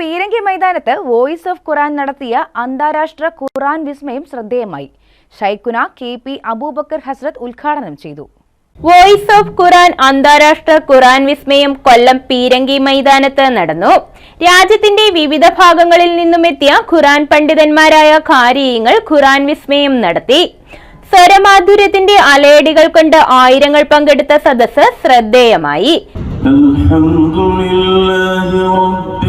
പീരങ്കി മൈതാനത്ത് voice of ഖുറാൻ നടത്തിയ അന്താരാഷ്ട്ര ഖുറാൻ വിസ്മയം ശ്രദ്ധേയമായി. ഷൈഖുന കെ പി അബൂബക്കർ ഹസ്രത് ഉദ്ഘാടനം ചെയ്തു. വോയിസ് ഓഫ് ഖുറാൻ അന്താരാഷ്ട്ര ഖുറാൻ വിസ്മയം കൊല്ലം പീരങ്കി മൈതാനത്ത് നടന്നു. രാജ്യത്തിന്റെ വിവിധ ഭാഗങ്ങളിൽ നിന്നുമെത്തിയ ഖുറാൻ പണ്ഡിതന്മാരായ ഖാരിയങ്ങൾ ഖുറാൻ വിസ്മയം നടത്തി. സ്വരമാധുര്യത്തിന്റെ അലയടികൾ കൊണ്ട് ആയിരങ്ങൾ പങ്കെടുത്ത സദസ്സ് ശ്രദ്ധേയമായി.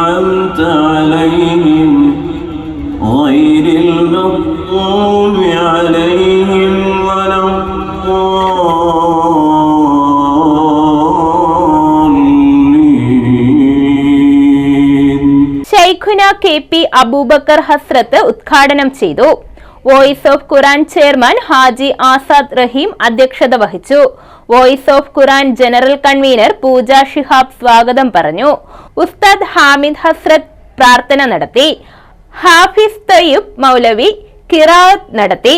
أنعمت عليهم غير المغضوب عليهم ولا الضالين ഷൈഖുന കെ പി അബൂബക്കർ ഹസ്രത്ത് ഉദ്ഘാടനം ചെയ്തു voice of Quran chairman Haji Azad Raheem അധ്യക്ഷത വഹിച്ചു. Voice of Quran general convener Pooja Shihab സ്വാഗതം പറഞ്ഞു. ഉസ്താദ് ഹാമിദ് ഹസ്രത്ത് പ്രാർത്ഥന നടത്തി. ഹാഫിസ് തയ്യൂബ് മൗലവി കിറാത്ത് നടത്തി.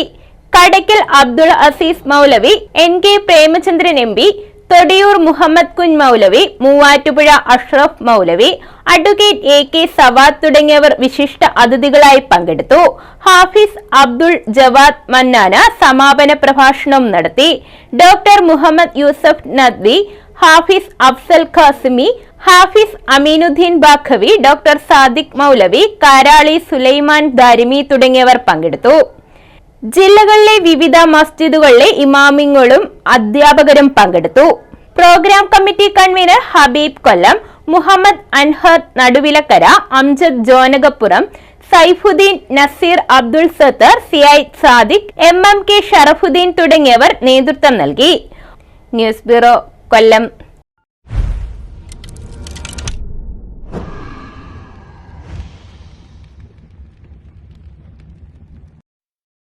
Kadakkal Abdul Azeez Moulavi N K Premachandran M P Thodiyoor Muhammad Kun Moulavi Muvattupuzha Ashraf Moulavi advocate A K Sawad തുടങ്ങിയവർ വിശിഷ്ട അതിഥികളായി പങ്കെടുത്തു. ഹാഫിസ് അബ്ദുൾ ജവാദ് മന്നാന സമാപന പ്രഭാഷണം നടത്തി. ഡോക്ടർ മുഹമ്മദ് യൂസഫ് നദ്വി ഹാഫിസ് അഫ്സൽ ഖാസിമി ഹാഫിസ് അമീനുദ്ദീൻ ബാഖവി ഡോക്ടർ സാദിഖ് മൗലവി കാരാളി സുലൈമാൻ ദാരിമി തുടങ്ങിയവർ പങ്കെടുത്തു. ജില്ലകളിലെ വിവിധ മസ്ജിദുകളിലെ ഇമാമിങ്ങളും അധ്യാപകരും പങ്കെടുത്തു. Programme committee convener Habeeb Kollam Muhammad Anhar Naduvilakkara Amjad Jonakappuram Saifuddin Nazeer Abdul Sathar Siyad Sadiq M M K Sharafuddin തുടങ്ങിയവർ നേതൃത്വം നൽകി. News bureau Kollam.